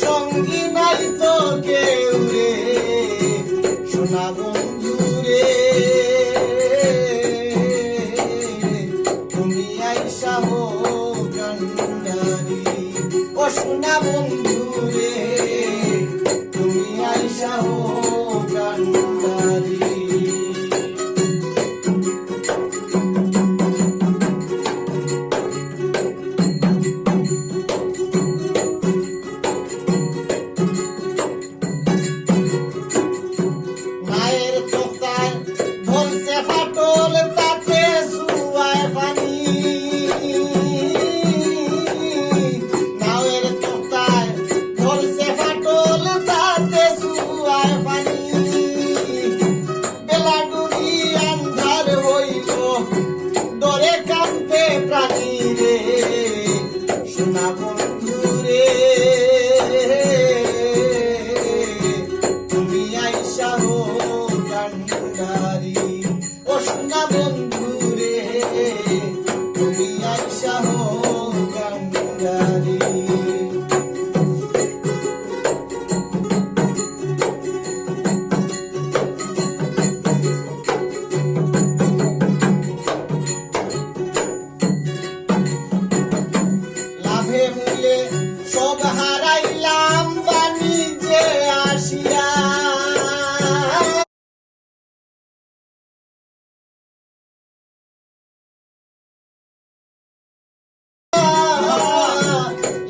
সঙ্গী নাই তো কেউ রে। সোনা বন্ধু রে। তুমি আইসা হো সোনা বন্ধু রাজি সব হারাইলাম বাণিজ্যে আসিয়া।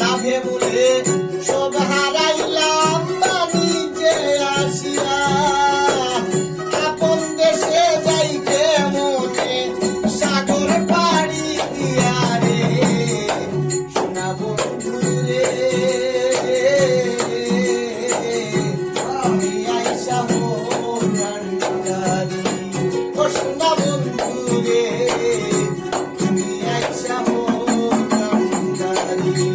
লাভে মূলে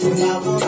শোনাবো